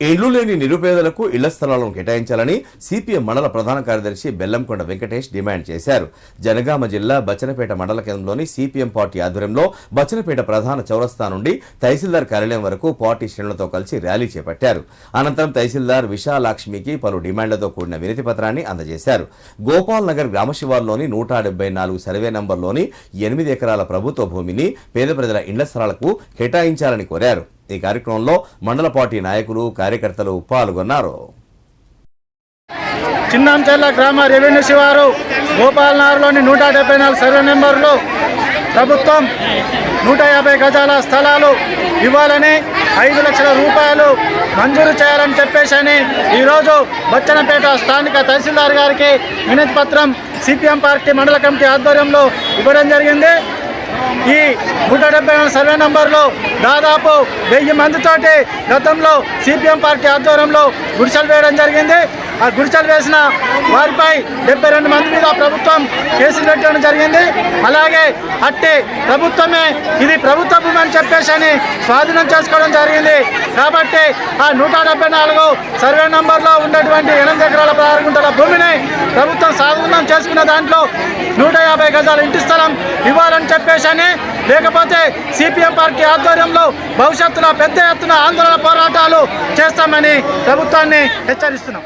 ఇండ్లు లేని నిరుపేదలకు ఇళ్ళ స్థలాలను కేటాయించాలని సిపిఎం మండల ప్రధాన కార్యదర్శి బెల్లంకొండ వెంకటేష్ డిమాండ్ చేశారు. జనగామ జిల్లా బచ్చనపేట మండల కేంద్రంలోని సిపిఎం పార్టీ ఆధ్వర్యంలో బచ్చనపేట ప్రధాన చౌరస్తా నుండి తహసీల్దార్ కార్యాలయం వరకు పార్టీ శ్రేణులతో కలిసి ర్యాలీ చేపట్టారు. అనంతరం తహసీల్దార్ విశాలాక్ష్మికి పలు డిమాండ్లతో కూడిన వినతి పత్రాన్ని అందజేశారు. గోపాల్ నగర్ గ్రామ శివార్లోని నూట డెబ్బై నాలుగు సర్వే నంబర్లోని ఎనిమిది ఎకరాల ప్రభుత్వ భూమిని పేద ప్రజల ఇండ్ల స్థలాలకు కేటాయించాలని కోరారు. ఈ కార్యక్రమంలో మండల పార్టీ నాయకులు కార్యకర్తలు పాల్గొన్నారు. చిన్నంచెల్ల గ్రామ రెవెన్యూ శివారు గోపాలనగర్లోని నూట డెబ్బై నాలుగు సర్వే నెంబర్లు ప్రభుత్వం నూట యాభై గజాల స్థలాలు ఇవ్వాలని ఐదు లక్షల రూపాయలు మంజూరు చేయాలని చెప్పేసి అని ఈరోజు బచ్చనపేట స్థానిక తహసీల్దార్ గారికి వినతి పత్రం సిపిఎం పార్టీ మండల కమిటీ ఆధ్వర్యంలో ఇవ్వడం జరిగింది. ఈ నూట డెబ్బై సర్వే నంబర్లో దాదాపు వెయ్యి మందితోటి గతంలో సిపిఎం పార్టీ ఆధ్వర్యంలో గుడిసెలు వేయడం జరిగింది. ఆ గుడిచలు వేసిన వారిపై డెబ్బై రెండు మంది మీద ప్రభుత్వం కేసులు పెట్టడం జరిగింది. అలాగే అట్టి ప్రభుత్వమే ఇది ప్రభుత్వ భూమి అని చెప్పేసి అని స్వాధీనం చేసుకోవడం జరిగింది. కాబట్టి ఆ నూట డెబ్బై నాలుగు సర్వే నంబర్లో ఉన్నటువంటి ఎనిమిది ఎకరాల పదహారు గుంటల భూమిని ప్రభుత్వం స్వాధీనం చేసుకున్న దాంట్లో నూట యాభై గజాల ఇంటి స్థలం ఇవ్వాలని చెప్పేసి అని లేకపోతే సిపిఎం పార్టీ ఆధ్వర్యంలో భవిష్యత్తులో పెద్ద ఎత్తున ఆందోళన పోరాటాలు చేస్తామని ప్రభుత్వాన్ని హెచ్చరిస్తున్నాం.